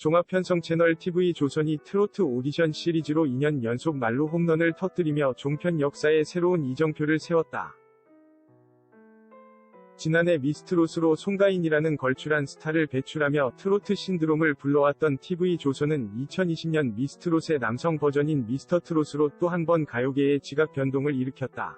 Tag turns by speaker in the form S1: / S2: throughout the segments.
S1: 종합편성 채널 TV 조선이 트로트 오디션 시리즈로 2년 연속 말로 홈런을 터뜨리며 종편 역사에 새로운 이정표를 세웠다. 지난해 미스트롯으로 송가인이라는 걸출한 스타를 배출하며 트로트 신드롬을 불러왔던 TV 조선은 2020년 미스트롯의 남성 버전인 미스터 트롯으로 또 한 번 가요계의 지각 변동을 일으켰다.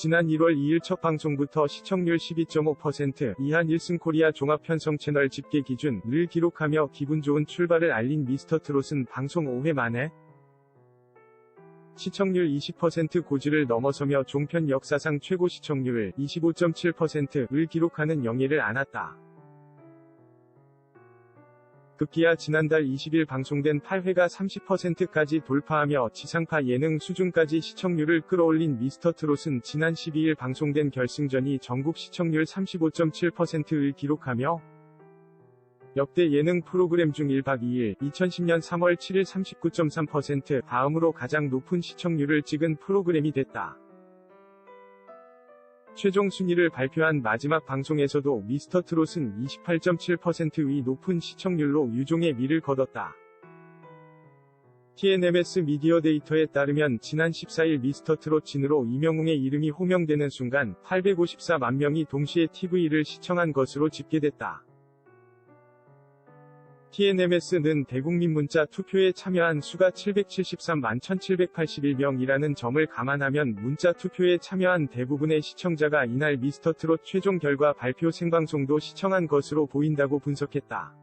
S1: 지난 1월 2일 첫 방송부터 시청률 12.5% 이한 1승 코리아 종합 편성 채널 집계 기준을 기록하며 기분 좋은 출발을 알린 미스터 트롯은 방송 5회 만에 시청률 20% 고지를 넘어서며 종편 역사상 최고 시청률 25.7%를 기록하는 영예를 안았다. 급기야 지난달 20일 방송된 8회가 30%까지 돌파하며 지상파 예능 수준까지 시청률을 끌어올린 미스터 트롯은 지난 12일 방송된 결승전이 전국 시청률 35.7%를 기록하며 역대 예능 프로그램 중 1박 2일 2010년 3월 7일 39.3% 다음으로 가장 높은 시청률을 찍은 프로그램이 됐다. 최종 순위를 발표한 마지막 방송에서도 미스터 트롯은 28.7%의 높은 시청률로 유종의 미를 거뒀다. TNMS 미디어 데이터에 따르면 지난 14일 미스터 트롯 진으로 이명웅의 이름이 호명되는 순간 854만 명이 동시에 TV를 시청한 것으로 집계됐다. TNMS는 대국민 문자 투표에 참여한 수가 773만 1781명이라는 점을 감안하면 문자 투표에 참여한 대부분의 시청자가 이날 미스터 트롯 최종 결과 발표 생방송도 시청한 것으로 보인다고 분석했다.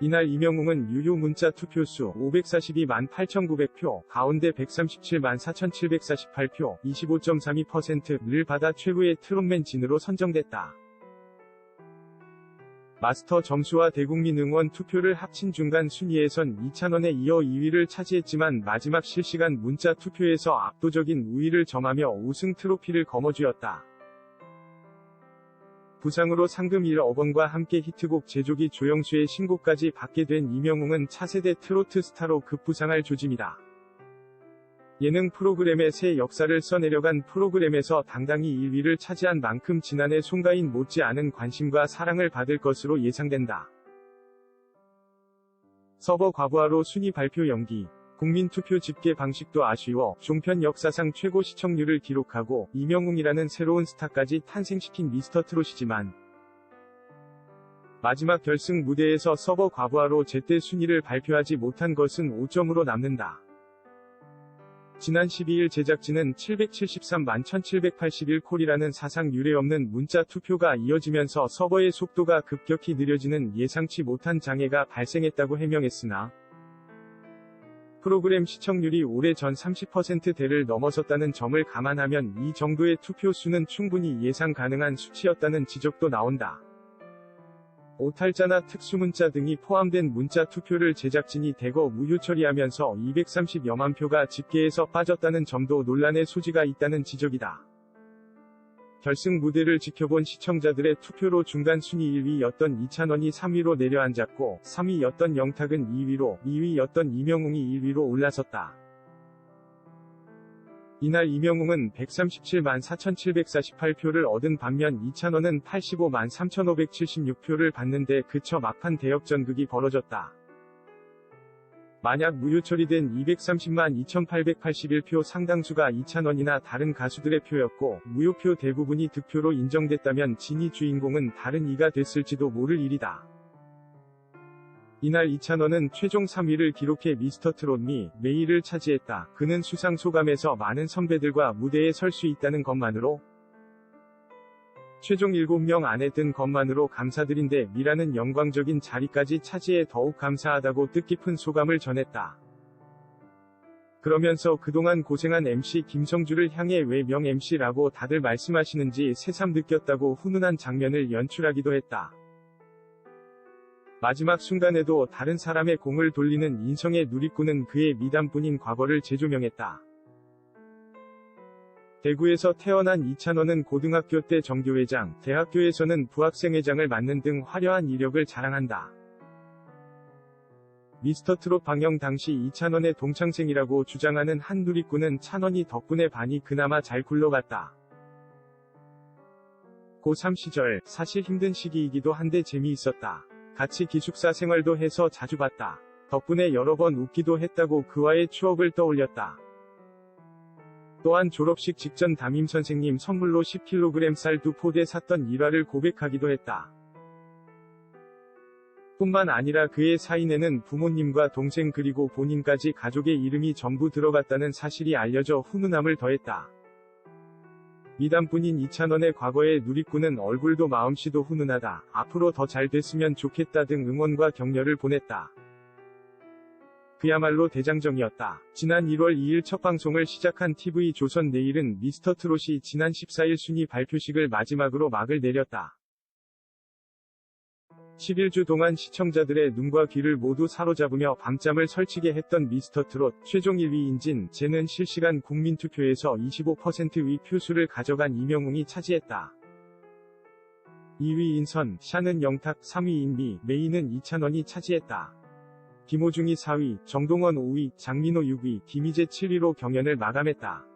S1: 이날 이명웅은 유효 문자 투표수 542만 8,900표, 가운데 137만 4,748표, 25.32%를 받아 최고의 트롯맨 진으로 선정됐다. 마스터 점수와 대국민 응원 투표를 합친 중간 순위에선 이찬원에 이어 2위를 차지했지만 마지막 실시간 문자 투표에서 압도적인 우위를 점하며 우승 트로피를 거머쥐었다. 부상으로 상금 1억 원과 함께 히트곡 제조기 조영수의 신곡까지 받게 된 이명웅은 차세대 트로트 스타로 급부상할 조짐이다. 예능 프로그램의 새 역사를 써내려간 프로그램에서 당당히 1위를 차지한 만큼 지난해 송가인 못지않은 관심과 사랑을 받을 것으로 예상된다. 서버 과부하로 순위 발표 연기. 국민투표 집계 방식도 아쉬워 종편 역사상 최고 시청률을 기록하고 이명웅이라는 새로운 스타까지 탄생시킨 미스터 트롯이지만 마지막 결승 무대에서 서버 과부하로 제때 순위를 발표하지 못한 것은 5점으로 남는다. 지난 12일 제작진은 773만 1781콜이라는 사상 유례없는 문자 투표가 이어지면서 서버의 속도가 급격히 느려지는 예상치 못한 장애가 발생했다고 해명했으나 프로그램 시청률이 오래전 30%대를 넘어섰다는 점을 감안하면 이 정도의 투표 수는 충분히 예상 가능한 수치였다는 지적도 나온다. 오탈자나 특수문자 등이 포함된 문자 투표를 제작진이 대거 무효 처리하면서 230여만 표가 집계에서 빠졌다는 점도 논란의 소지가 있다는 지적이다. 결승 무대를 지켜본 시청자들의 투표로 중간 순위 1위였던 이찬원이 3위로 내려앉았고 3위였던 영탁은 2위로 2위였던 이명웅이 1위로 올라섰다. 이날 이명웅은 137만 4,748표를 얻은 반면 이찬원은 85만 3,576표를 받는데 그쳐 막판 대역전극이 벌어졌다. 만약 무효 처리된 230만 2,881표 상당수가 이찬원이나 다른 가수들의 표였고 무효표 대부분이 득표로 인정됐다면 진이 주인공은 다른 이가 됐을지도 모를 일이다. 이날 이찬원은 최종 3위를 기록해 미스터 트롯미 메이를 차지했다. 그는 수상 소감에서 많은 선배들과 무대에 설 수 있다는 것만으로 최종 7명 안에 든 것만으로 감사드린데 미라는 영광적인 자리까지 차지해 더욱 감사하다고 뜻깊은 소감을 전했다. 그러면서 그동안 고생한 MC 김성주를 향해 왜 명 MC라고 다들 말씀하시는지 새삼 느꼈다고 훈훈한 장면을 연출하기도 했다. 마지막 순간에도 다른 사람의 공을 돌리는 인성의 누리꾼은 그의 미담뿐인 과거를 재조명했다. 대구에서 태어난 이찬원은 고등학교 때 정교회장, 대학교에서는 부학생회장을 맡는 등 화려한 이력을 자랑한다. 미스터 트롯 방영 당시 이찬원의 동창생이라고 주장하는 한 누리꾼은 찬원이 덕분에 반이 그나마 잘 굴러갔다. 고3 시절 사실 힘든 시기이기도 한데 재미있었다. 같이 기숙사 생활도 해서 자주 봤다. 덕분에 여러 번 웃기도 했다고 그와의 추억을 떠올렸다. 또한 졸업식 직전 담임 선생님 선물로 10kg 쌀 두 포대 샀던 일화를 고백하기도 했다. 뿐만 아니라 그의 사인에는 부모님과 동생 그리고 본인까지 가족의 이름이 전부 들어갔다는 사실이 알려져 훈훈함을 더했다. 미담뿐인 이찬원의 과거의 누리꾼은 얼굴도 마음씨도 훈훈하다. 앞으로 더 잘 됐으면 좋겠다 등 응원과 격려를 보냈다. 그야말로 대장정이었다. 지난 1월 2일 첫 방송을 시작한 TV 조선 내일은 미스터 트롯이 지난 14일 순위 발표식을 마지막으로 막을 내렸다. 11주 동안 시청자들의 눈과 귀를 모두 사로잡으며 밤잠을 설치게 했던 미스터 트롯 최종 1위 인진 쟤는 실시간 국민투표에서 25%의 표수를 가져간 이명웅이 차지했다. 2위 인선, 샤는 영탁, 3위 인미, 메이는 이찬원이 차지했다. 김호중이 4위, 정동원 5위, 장민호 6위, 김희재 7위로 경연을 마감했다.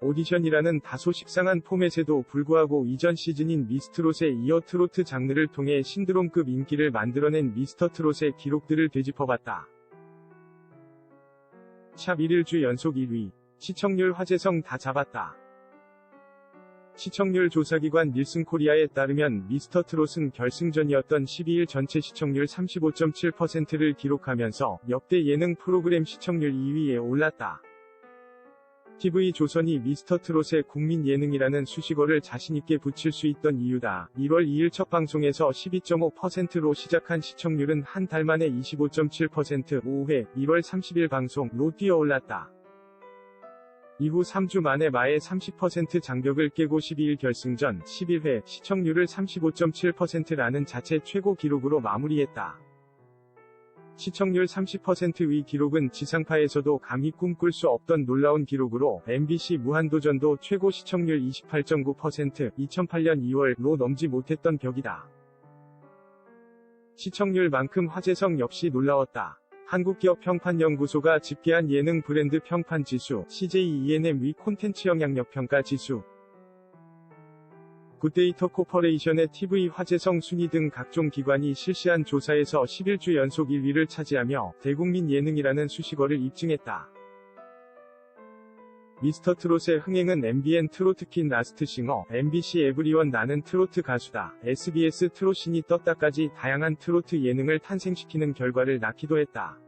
S1: 오디션이라는 다소 식상한 포맷에도 불구하고 이전 시즌인 미스트롯에 이어 트로트 장르를 통해 신드롬급 인기를 만들어낸 미스터 트롯의 기록들을 되짚어봤다. 샵 1일주 연속 1위. 시청률 화제성 다 잡았다. 시청률 조사기관 닐슨 코리아에 따르면 미스터 트롯은 결승전이었던 12일 전체 시청률 35.7%를 기록하면서 역대 예능 프로그램 시청률 2위에 올랐다. TV 조선이 미스터 트롯의 국민 예능이라는 수식어를 자신있게 붙일 수 있던 이유다. 1월 2일 첫 방송에서 12.5%로 시작한 시청률은 한 달 만에 25.7% 5회 1월 30일 방송로 뛰어올랐다. 이후 3주 만에 마의 30% 장벽을 깨고 12일 결승전 11회 시청률을 35.7%라는 자체 최고 기록으로 마무리했다. 시청률 30%의 기록은 지상파에서도 감히 꿈꿀 수 없던 놀라운 기록으로 MBC 무한도전도 최고 시청률 28.9% 2008년 2월로 넘지 못했던 벽이다. 시청률만큼 화제성 역시 놀라웠다. 한국기업 평판연구소가 집계한 예능 브랜드 평판 지수, CJ ENM 위 콘텐츠 영향력 평가 지수, 굿데이터 코퍼레이션의 TV 화제성 순위 등 각종 기관이 실시한 조사에서 11주 연속 1위를 차지하며 대국민 예능이라는 수식어를 입증했다. 미스터 트롯의 흥행은 MBN 트로트킨 라스트 싱어, MBC 에브리원 나는 트로트 가수다, SBS 트롯신이 떴다까지 다양한 트로트 예능을 탄생시키는 결과를 낳기도 했다.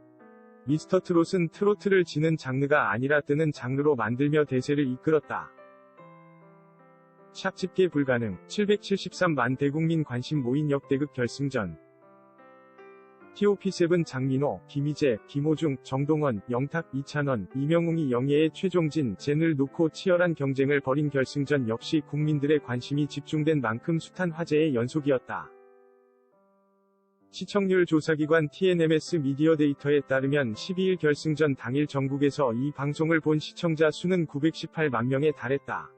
S1: 미스터 트롯은 트로트를 지는 장르가 아니라 뜨는 장르로 만들며 대세를 이끌었다. 샵 집계 불가능 773만 대국민 관심 모인 역대급 결승전 TOP7 장민호, 김희재, 김호중, 정동원, 영탁, 이찬원, 이명웅이 영예의 최종진, 젠을 놓고 치열한 경쟁을 벌인 결승전 역시 국민들의 관심이 집중된 만큼 숱한 화제의 연속이었다. 시청률 조사기관 TNMS 미디어 데이터에 따르면 12일 결승전 당일 전국에서 이 방송을 본 시청자 수는 918만 명에 달했다.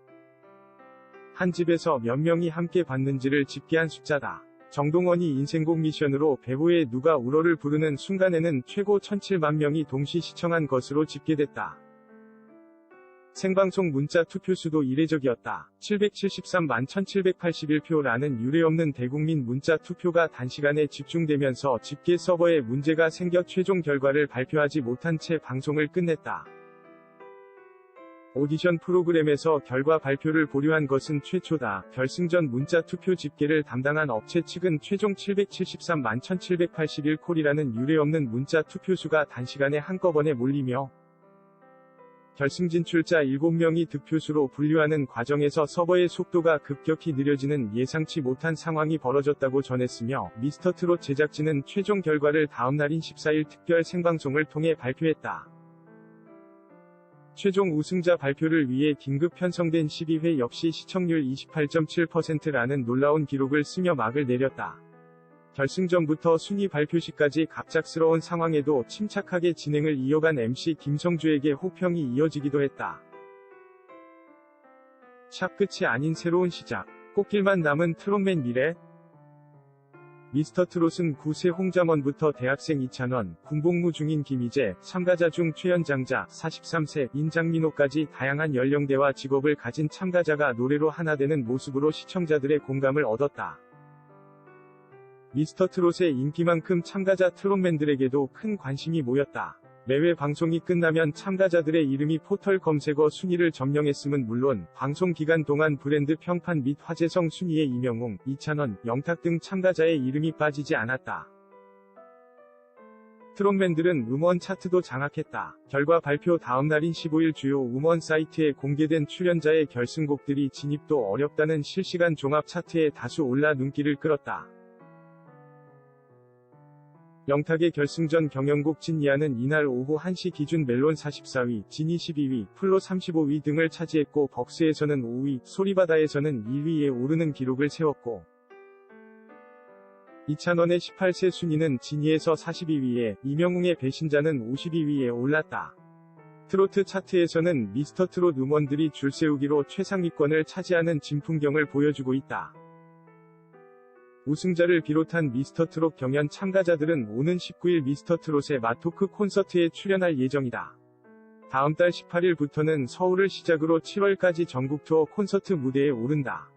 S1: 한 집에서 몇 명이 함께 봤는지를 집계한 숫자다. 정동원이 인생곡 미션으로 배우의 누가 울어를 부르는 순간에는 최고 1007만 명이 동시 시청한 것으로 집계됐다. 생방송 문자 투표수도 이례적이었다. 773만 1781표라는 유례없는 대국민 문자 투표가 단시간에 집중되면서 집계 서버에 문제가 생겨 최종 결과를 발표하지 못한 채 방송을 끝냈다. 오디션 프로그램에서 결과 발표를 보류한 것은 최초다. 결승전 문자 투표 집계를 담당한 업체 측은 최종 773만 1781 콜이라는 유례없는 문자 투표수가 단시간에 한꺼번에 몰리며 결승 진출자 7명이 득표수로 분류하는 과정에서 서버의 속도가 급격히 느려지는 예상치 못한 상황이 벌어졌다고 전했으며 미스터 트롯 제작진은 최종 결과를 다음날인 14일 특별 생방송을 통해 발표했다. 최종 우승자 발표를 위해 긴급 편성된 12회 역시 시청률 28.7%라는 놀라운 기록을 쓰며 막을 내렸다. 결승전부터 순위 발표식까지 갑작스러운 상황에도 침착하게 진행을 이어간 MC 김성주에게 호평이 이어지기도 했다. 샵 끝이 아닌 새로운 시작. 꽃길만 남은 트롯맨 미래? 미스터 트롯은 구세 홍자먼부터 대학생 이찬원, 군복무 중인 김희재, 참가자 중 최연장자 43세 인장민호까지 다양한 연령대와 직업을 가진 참가자가 노래로 하나 되는 모습으로 시청자들의 공감을 얻었다. 미스터 트롯의 인기만큼 참가자 트롯맨들에게도 큰 관심이 모였다. 매회 방송이 끝나면 참가자들의 이름이 포털 검색어 순위를 점령했음은 물론 방송 기간 동안 브랜드 평판 및 화제성 순위에 이명웅, 이찬원, 영탁 등 참가자의 이름이 빠지지 않았다. 트롯맨들은 음원 차트도 장악했다. 결과 발표 다음 날인 15일 주요 음원 사이트에 공개된 출연자의 결승곡들이 진입도 어렵다는 실시간 종합 차트에 다수 올라 눈길을 끌었다. 영탁의 결승전 경연곡 진이아는 이날 오후 1시 기준 멜론 44위, 진이 12위, 플로 35위 등을 차지했고 벅스에서는 5위, 소리바다에서는 1위에 오르는 기록을 세웠고 이찬원의 18세 순위는 진이에서 42위에 이명웅의 배신자는 52위에 올랐다. 트로트 차트에서는 미스터 트롯 음원들이 줄 세우기로 최상위권을 차지하는 진풍경을 보여주고 있다. 우승자를 비롯한 미스터 트롯 경연 참가자들은 오는 19일 미스터 트롯의 마토크 콘서트에 출연할 예정이다. 다음 달 18일부터는 서울을 시작으로 7월까지 전국 투어 콘서트 무대에 오른다.